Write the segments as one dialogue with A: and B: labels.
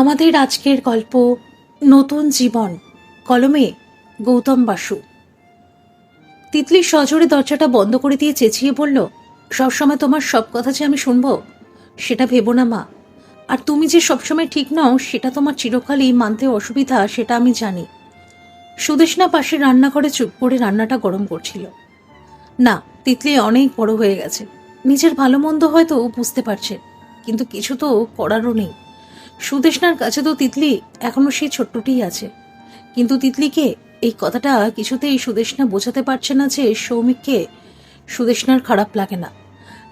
A: আমাদের আজকের গল্প নতুন জীবন, কলমে গৌতম বাসু। তিতলি সজোরে দরজাটা বন্ধ করে দিয়ে চেঁচিয়ে বলল, সবসময় তোমার সব কথা যে আমি শুনব, সেটা ভেবো না মা। আর তুমি যে সবসময় ঠিক নও, সেটা তোমার চিরকালই মানতে অসুবিধা, সেটা আমি জানি। সুদেশনা পাশে রান্নাঘরে চুপ করে রান্নাটা গরম করছিল। না, তিতলি অনেক বড় হয়ে গেছে। নিজের ভালো মন্দ হয়তো বুঝতে পারছে, কিন্তু কিছু তো করারও নেই। সুদেশনার কাছে তো তিতলি এখনও সেই ছোট্টটিই আছে। কিন্তু তিতলিকে এই কথাটা কিছুতেই সুদেশনা বোঝাতে পারছে না যে সৌমিককে সুদেশনার খারাপ লাগে না।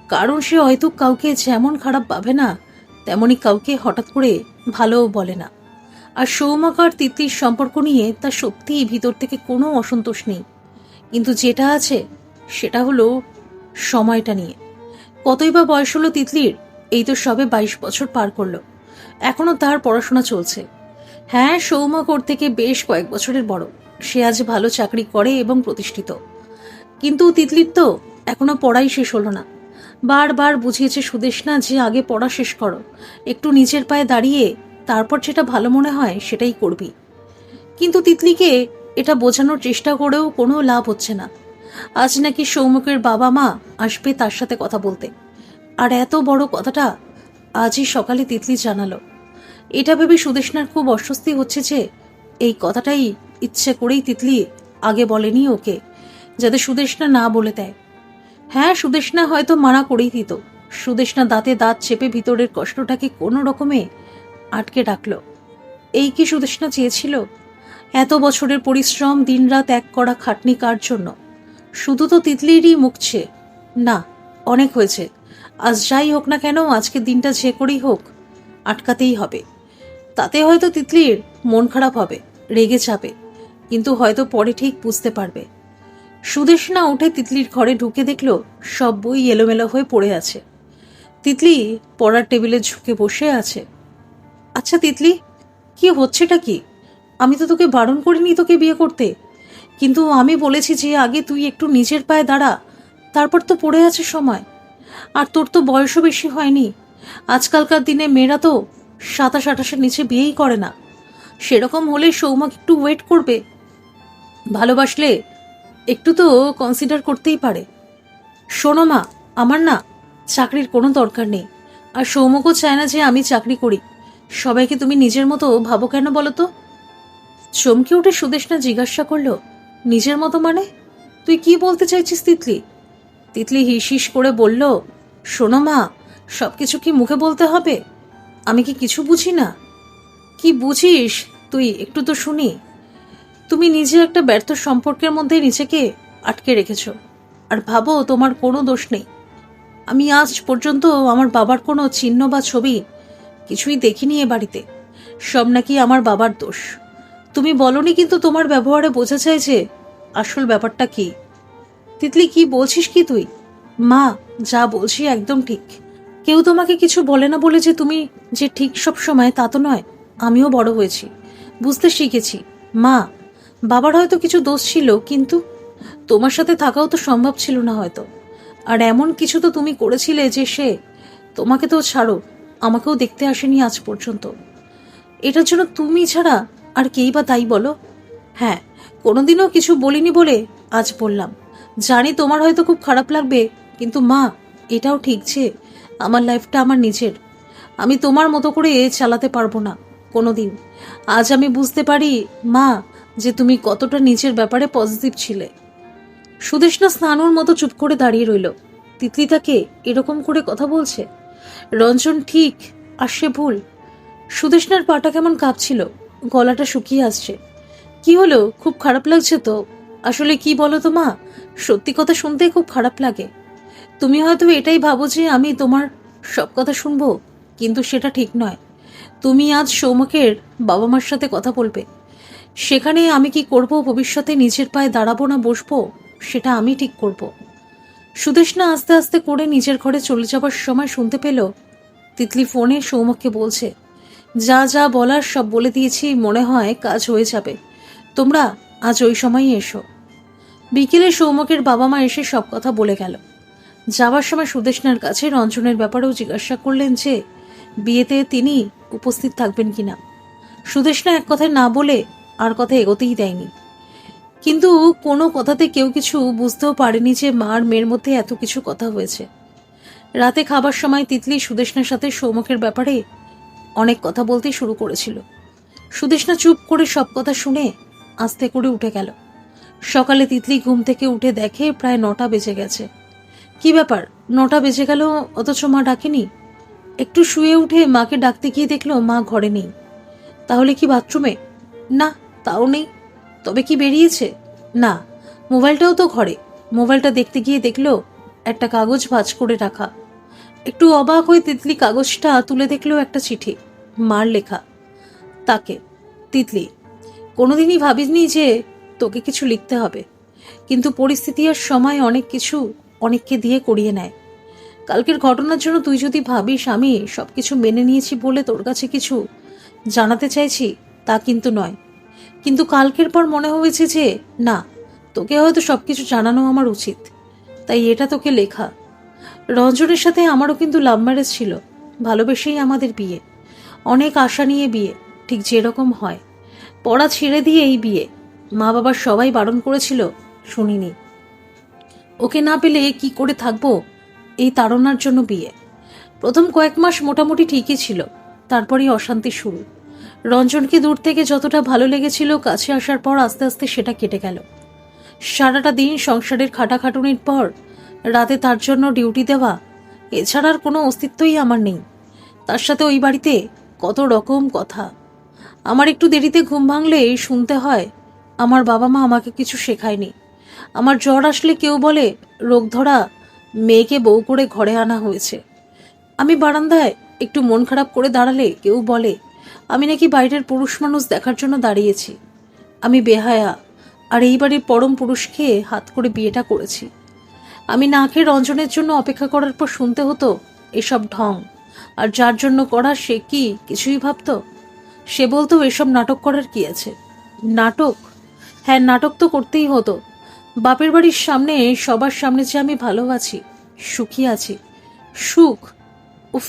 A: কারণ সে হয়তো কাউকে যেমন খারাপ পাবে না তেমনই কাউকে হঠাৎ করে ভালোও বলে না। আর সৌমাক আর তিতলির সম্পর্ক নিয়ে তার সত্যিই ভিতর থেকে কোনো অসন্তোষ নেই। কিন্তু যেটা আছে, সেটা হলো সময়টা নিয়ে। কতই বা বয়স হলো তিতলির, এই তো সবে বাইশ বছর পার করল। এখনও তার পড়াশোনা চলছে। হ্যাঁ সৌমক ওর থেকে বেশ কয়েক বছরের বড়। সে আজ ভালো চাকরি করে এবং প্রতিষ্ঠিত। কিন্তু তিতলির তো এখনও পড়াই শেষ হলো না। বারবার বুঝিয়েছে সুদেশনা যে আগে পড়া শেষ করো। একটু নিজের পায়ে দাঁড়িয়ে তারপর যেটা ভালো মনে হয় সেটাই করবি। কিন্তু তিতলিকে এটা বোঝানোর চেষ্টা করেও কোনো লাভ হচ্ছে না। আজ নাকি সৌমুখের বাবা মা আসবে তার সাথে কথা বলতে। আর এত বড় কথাটা আজই সকালে তিতলি জানালো, এটা ভেবে সুদেশনার খুব অস্বস্তি হচ্ছে যে, এই কথাটাই ইচ্ছে করেই তিতলি আগে বলেনি ওকে, যাতে সুদেশনা না বলে দেয়। হ্যাঁ সুদেশনা হয়তো মানা করেই দিত। সুদেশনা দাঁতে দাঁত চেপে ভিতরের কষ্টটাকে কোনো রকমে আটকে রাখল। এই কি সুদেশনা চেয়েছিল? এত বছরের পরিশ্রম, দিনরাত এক করা খাটনি কার জন্য? শুধু তো তিতলিরই মুখছে না, অনেক হয়েছে। আজ যাই হোক না কেন আজকের দিনটা যে করেই হোক, আটকাতেই হবে। তাতে হয়তো তিতলির মন খারাপ হবে, রেগে যাবে, কিন্তু হয়তো পরে ঠিক বুঝতে পারবে। সুদেশনা উঠে তিতলির ঘরে ঢুকে দেখল, সব বই এলোমেলো হয়ে পড়ে আছে। তিতলি পড়ার টেবিলে ঝুঁকে বসে আছে। আচ্ছা তিতলি, কি হচ্ছেটা কি? আমি তো তোকে বারণ করিনি তোকে বিয়ে করতে। কিন্তু আমি বলেছি যে আগে তুই একটু নিজের পায়ে দাঁড়া, তারপর তো পড়ে আছে সময়। আর তোর তো বয়সও বেশি হয়নি। আজকালকার দিনে মেয়েরা তো সাতাশ আঠাশের নিচে বিয়েই করে না। সেরকম হলে সৌমাক একটু ওয়েট করবে। ভালোবাসলে একটু তো কনসিডার করতেই পারে। শোনো মা, আমার না চাকরির কোনো দরকার নেই। আর সৌমকও চায় না যে আমি চাকরি করি। সবাইকে তুমি নিজের মতো ভাবো কেন বলো তো? চমকে উঠে সুদেশনা জিজ্ঞাসা করল, নিজের মতো মানে? তুই কি বলতে চাইছিস তিতলি? তিতলি হিস হিস করে বলল, শোনো মা সব কিছু কি মুখে বলতে হবে? আমি কি কিছু বুঝি না? কি বুঝিস? তুই একটু তো শুনি। তুমি নিজে একটা ব্যর্থ সম্পর্কের মধ্যে নিজেকে আটকে রেখেছ। আর ভাবো, তোমার কোনো দোষ নেই। আমি আজ পর্যন্ত আমার বাবার কোনো চিহ্ন বা ছবি কিছুই দেখিনি এ বাড়িতে। সব নাকি আমার বাবার দোষ। তুমি বলনি কিন্তু তোমার ব্যবহারে বোঝা চাই যে আসল ব্যাপারটা কি। তিতলি, কি বলছিস কি তুই? মা, যা বলছি একদম ঠিক। কেউ তোমাকে কিছু বলে না বলে যে তুমি যে ঠিক সব সময় তা তো নয়, আমিও বড় হয়েছি, বুঝতে শিখেছি। মা, বাবার হয়তো কিছু দোষ ছিল, কিন্তু তোমার সাথে থাকাও তো সম্ভব ছিল না হয়তো। আর এমন কিছু তো তুমি করেছিলে যে সে তোমাকে তো ছাড়ো, আমাকেও দেখতে আসেনি আজ পর্যন্ত। এটার জন্য তুমি ছাড়া আর কেই বা তাই বলো? হ্যাঁ কোনোদিনও কিছু বলিনি বলে আজ বললাম। জানি তোমার হয়তো খুব খারাপ লাগবে, কিন্তু মা, এটাও ঠিক যে আমার লাইফটা আমার নিজের। আমি তোমার মতো করে এ চালাতে পারব না কোনোদিন। আজ আমি বুঝতে পারি, মা, যে তুমি কতটা নিজের ব্যাপারে পজিটিভ ছিলে। সুদেশনা স্নানুর মতো চুপ করে দাঁড়িয়ে রইল। তিতলি তাকে এরকম করে কথা বলছে? রঞ্জন ঠিক, আর সে ভুল। সুদেশনার পাটা কেমন কাঁপছিল, গলাটা শুকিয়ে আসছে। কি হলো? খুব খারাপ লাগছে তো? আসলে কি বলো তো মা? সত্যি কথা শুনতে খুব খারাপ লাগে। তুমি হয়তো এটাই ভাবো যে আমি তোমার সব কথা শুনব, কিন্তু সেটা ঠিক নয়। তুমি আজ সৌমকের বাবা মার সাথে কথা বলবে। সেখানে আমি কি করব, ভবিষ্যতে নিজের পায়ে দাঁড়াবো না বসবো, সেটা আমি ঠিক করব। সুদেশনা আস্তে আস্তে করে নিজের ঘরে চলে যাবার সময় শুনতে পেল, তিতলি ফোনে সৌমককে বলছে, যা যা বলার সব বলে দিয়েছি, মনে হয় কাজ হয়ে যাবে। তোমরা আজ ওই সময়ই এসো। বিকেলে সৌমকের বাবা মা এসে সব কথা বলে গেল। যাওয়ার সময় সুদেশনার কাছে রঞ্জনের ব্যাপারেও জিজ্ঞাসা করলেন যে, বিয়েতে তিনি উপস্থিত থাকবেন কিনা। সুদেশনা এক কথায় না বলে আর কথা এগোতেই দেয়নি। কিন্তু কোনো কথাতে কেউ কিছু বুঝতেও পারেনি যে মার মেয়ের মধ্যে এত কিছু কথা হয়েছে। রাতে খাবার সময় তিতলি সুদেশনার সাথে সৌমুখের ব্যাপারে অনেক কথা বলতে শুরু করেছিল। সুদেশনা চুপ করে সব কথা শুনে আস্তে করে উঠে গেল। সকালে তিতলি ঘুম থেকে উঠে দেখে প্রায় নটা বেজে গেছে। কি ব্যাপার? নটা বেজে গেল, অথচ মা ডাকেনি? একটু শুয়ে উঠে মাকে ডাকতে গিয়ে দেখল মা ঘরে নেই। তাহলে কি বাথরুমে? না, তাও নেই। তবে কি বেরিয়েছে? না, মোবাইলটাও তো ঘরে। মোবাইলটা দেখতে গিয়ে দেখল, একটা কাগজ ভাজ করে রাখা। একটু অবাক হয়ে তিতলি কাগজটা তুলে দেখল একটা চিঠি, মার লেখা। তাকে, তিতলি, কোনোদিনই ভাবিনি যে তোকে কিছু লিখতে হবে। কিন্তু পরিস্থিতি আর সময় অনেক কিছু অনেককে দিয়ে করিয়ে নেয়। কালকের ঘটনার জন্য তুই যদি ভাবিস আমি সব কিছু মেনে নিয়েছি বলে তোর কাছে কিছু জানাতে চাইছি, তা কিন্তু নয়। কিন্তু কালকের পর মনে হয়েছে যে, না, তোকে হয়তো সব কিছু জানানো আমার উচিত। তাই এটা তোকে লেখা। রঞ্জনের সাথে আমারও কিন্তু লাভ ম্যারেজ ছিল। ভালোবেসেই আমাদের বিয়ে। অনেক আশা নিয়ে বিয়ে, ঠিক যেরকম হয়। পড়া ছেড়ে দিয়ে এই বিয়ে। মা বাবা সবাই বারণ করেছিল শুনিনি। ওকে না পেলে কি করে থাকব? এই তাড়নার জন্য বিয়ে। প্রথম কয়েক মাস মোটামুটি ঠিকই ছিল, তারপরেই অশান্তি শুরু। রঞ্জনকে দূর থেকে যতটা ভালো লেগেছিল কাছে আসার পর আস্তে আস্তে সেটা কেটে গেল। সারাটা দিন সংসারের খাটাখাটুনির পর, রাতে তার জন্য ডিউটি দেওয়া, এছাড়া আর কোনো অস্তিত্বই আমার নেই। তার সাথে ওই বাড়িতে কত রকম কথা। আমার একটু দেরিতে ঘুম ভাঙলে শুনতে হয় আমার বাবা মা আমাকে কিছু শেখায়নি। আমার জ্বর আসলে কেউ বলে রোগ ধরা মেয়েকে বউ করে ঘরে আনা হয়েছে। আমি বারান্দায় একটু মন খারাপ করে দাঁড়ালে কেউ বলে, আমি নাকি বাইরের পুরুষ মানুষ দেখার জন্য দাঁড়িয়েছি। আমি বেহায়া, আর এই বাড়ির পরম পুরুষকে হাত করে বিয়েটা করেছি। আমি না খেয়ে রঞ্জনের জন্য অপেক্ষা করার পর শুনতে হতো, এসব ঢং। আর যার জন্য করা সে কি, কিছুই ভাবতো? সে বলতো, এসব নাটক করার কি আছে? নাটক হ্যাঁ নাটক তো করতেই হতো। বাপের বাড়ির সামনে, সবার সামনে যে আমি ভালো আছি সুখী আছি। সুখ? উফ,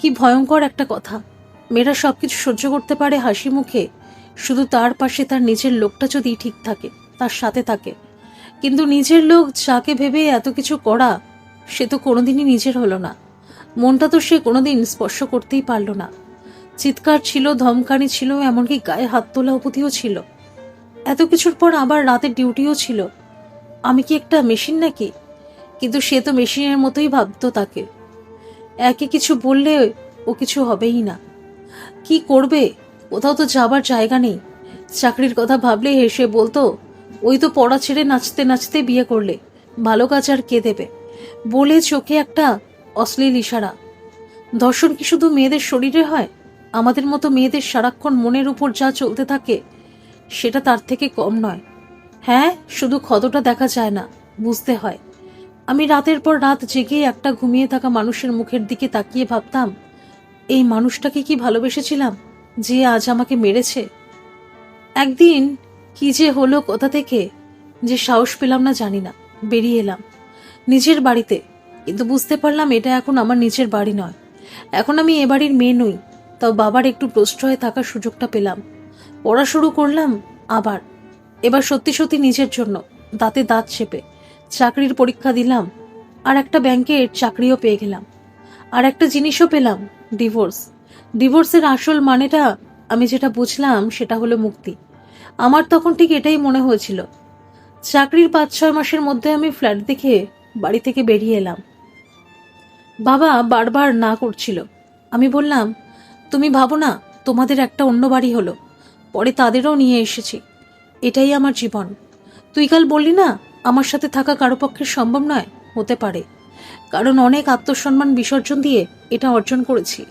A: কি ভয়ঙ্কর একটা কথা। মেয়েরা সব কিছু সহ্য করতে পারে হাসি মুখে, শুধু তার পাশে তার নিজের লোকটা যদি ঠিক থাকে, তার সাথে থাকে। কিন্তু নিজের লোক যাকে ভেবে এত কিছু করা, সে তো কোনোদিনই নিজের হলো না। মনটা তো সে কোনোদিন স্পর্শ করতেই পারল না। চিৎকার ছিল, ধমকানি ছিল, এমনকি গায়ে হাত তোলা অবধিও ছিল। এত কিছুর পর আবার রাতের ডিউটিও ছিল। আমি কি একটা মেশিন নাকি? কিন্তু সে তো মেশিনের মতোই ভাবতো তাকে। একে কিছু বললে ও কিছু হবেই না। কি করবে? কোথাও তো যাবার জায়গা নেই। চাকরির কথা ভাবলে হেসে বলতো, ওই তো পড়া ছেড়ে নাচতে নাচতে বিয়ে করলে। ভালো কাজ আর কে দেবে? বলে চোখে একটা অশ্লীল ইশারা। ধর্ষণ কি শুধু মেয়েদের শরীরে হয়? আমাদের মতো মেয়েদের সারাক্ষণ মনের উপর যা চলতে থাকে সেটা তার থেকে কম নয়। হ্যাঁ শুধু ক্ষতটা দেখা যায় না, বুঝতে হয়। আমি রাতের পর রাত জেগে একটা ঘুমিয়ে থাকা মানুষের মুখের দিকে তাকিয়ে ভাবতাম, এই মানুষটাকে কি ভালোবেসেছিলাম যে আজ আমাকে মেরেছে? একদিন কি যে হলো কোথা থেকে, যে সাহস পেলাম না জানি না, বেরিয়ে এলাম। নিজের বাড়িতে, কিন্তু বুঝতে পারলাম এটা এখন আমার নিজের বাড়ি নয়। এখন আমি এ বাড়ির মেয়ে নই, তাও বাবার একটু প্রশ্রয়ে থাকার সুযোগটা পেলাম। পড়া শুরু করলাম আবার। এবার সত্যি সত্যি নিজের জন্য, দাঁতে দাঁত চেপে চাকরির পরীক্ষা দিলাম, আর একটা ব্যাংকের চাকরিও পেয়ে গেলাম। আর একটা জিনিসও পেলাম, ডিভোর্স। ডিভোর্সের আসল মানেটা আমি যেটা বুঝলাম সেটা হলো মুক্তি। আমার তখন ঠিক এটাই মনে হয়েছিল। চাকরির পাঁচ ছয় মাসের মধ্যে আমি ফ্ল্যাট দেখে বাড়ি থেকে বেরিয়ে এলাম। বাবা বারবার না করছিল। আমি বললাম, তুমি ভাবো না, তোমাদের একটা অন্য বাড়ি হলো। পরে তাদেরও নিয়ে এসেছি। এটাই আমার জীবন। তুই কাল বললি না, আমার সাথে থাকা কারও পক্ষে সম্ভব নয়? হতে পারে। কারণ অনেক আত্মসম্মান বিসর্জন দিয়ে এটা অর্জন করেছি।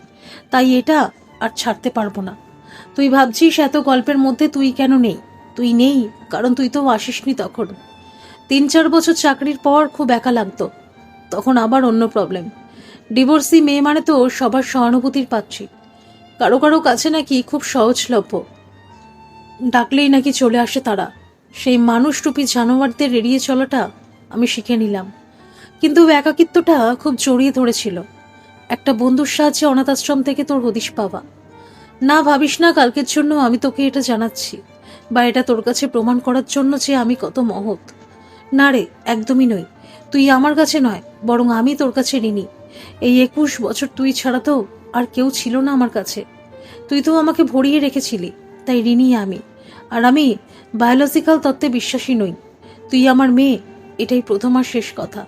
A: তাই এটা আর ছাড়তে পারব না। তুই ভাবছিস এত গল্পের মধ্যে তুই কেন নেই? তুই নেই, কারণ তুই তো আসিসনি তখন। তিন চার বছর চাকরির পর খুব একা লাগতো। তখন আবার অন্য প্রবলেম ডিভোর্সি মেয়ে মানে তো সবার সহানুভূতির পাচ্ছি কারও কারও কাছে নাকি খুব সহজলভ্য। ডাকলেই নাকি চলে আসে তারা। সেই মানুষরূপী জানোয়ারদের এড়িয়ে চলাটা আমি শিখে নিলাম। কিন্তু একাকিত্বটা খুব জড়িয়ে ধরেছিল। একটা বন্ধুর সাহায্যে অনাথ আশ্রম থেকে তোর হদিশ পাওয়া। না ভাবিস না, কালকের জন্য আমি তোকে এটা জানাচ্ছি, বা এটা তোর কাছে প্রমাণ করার জন্য যে আমি কত মহৎ। না রে, একদমই নই। তুই আমার কাছে নয়, বরং আমি তোর কাছে ঋণী। এই একুশ বছর তুই ছাড়া তো আর কেউ ছিল না আমার কাছে। তুই তো আমাকে ভরিয়ে রেখেছিলি, তাই ঋণী আমি। আর আমি বায়োলজিক্যাল তত্ত্বে বিশ্বাসী নই। তুই আমার মেয়ে, এটাই প্রথম আর শেষ কথা।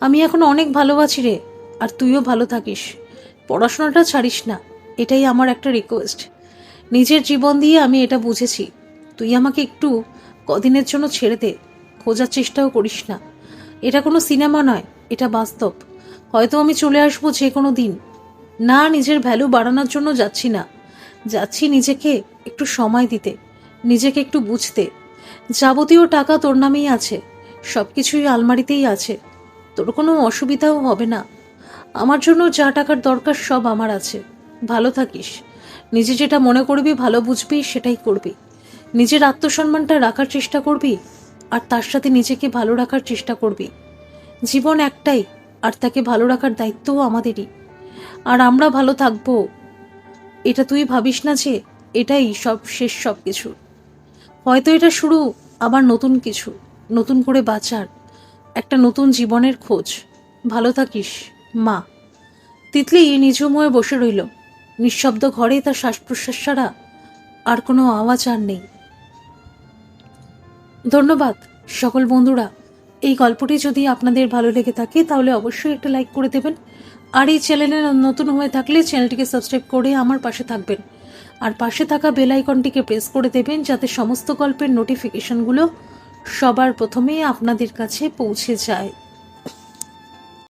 A: আমি এখন অনেক ভালোবাসি রে, আর তুইও ভালো থাকিস। পড়াশোনাটা ছাড়িস না, এটাই আমার একটা রিকোয়েস্ট নিজের জীবন দিয়ে আমি এটা বুঝেছি। তুই আমাকে একটু কদিনের জন্য ছেড়ে দে, খোঁজার চেষ্টাও করিস না। এটা কোনো সিনেমা নয়, এটা বাস্তব। হয়তো আমি চলে আসব যে কোনো দিন। না, নিজের ভ্যালু বাড়ানোর জন্য যাচ্ছি না। যাচ্ছি নিজেকে একটু সময় দিতে। নিজেকে একটু বুঝতে। যাবতীয় টাকা তোর নামেই আছে সব কিছুই আলমারিতেই আছে। তোর কোনো অসুবিধাও হবে না। আমার জন্য যা টাকার দরকার সব আমার আছে। ভালো থাকিস। নিজে যেটা মনে করবি, ভালো বুঝবি, সেটাই করবি। নিজের আত্মসম্মানটা রাখার চেষ্টা করবি, আর তার সাথে নিজেকে ভালো রাখার চেষ্টা করবি। জীবন একটাই, আর তাকে ভালো রাখার দায়িত্বও আমাদেরই। আর আমরা ভালো থাকব। এটা তুই ভাবিস না যে, এটাই সব শেষ সব কিছু হয়তো এটা শুরু আবার নতুন কিছু, নতুন করে বাঁচার, একটা নতুন জীবনের খোঁজ। ভালো থাকিস, মা। তিতলি নিজময়ে বসে রইল। নিঃশব্দ ঘরে তার শ্বাস প্রশ্বাস ছাড়া আর কোনো আওয়াজ আর নেই। ধন্যবাদ, সকল বন্ধুরা। এই গল্পটি যদি আপনাদের ভালো লেগে থাকে, তাহলে অবশ্যই একটা লাইক করে দেবেন। আর এই চ্যানেলে নতুন হয়ে থাকলে চ্যানেলটিকে সাবস্ক্রাইব করে আমার পাশে থাকবেন। আর পাশে থাকা বেল আইকনটিকে প্রেস করে দেবেন যাতে সমস্ত গল্পের নোটিফিকেশনগুলো সবার প্রথমেই আপনাদের কাছে পৌঁছে যায়।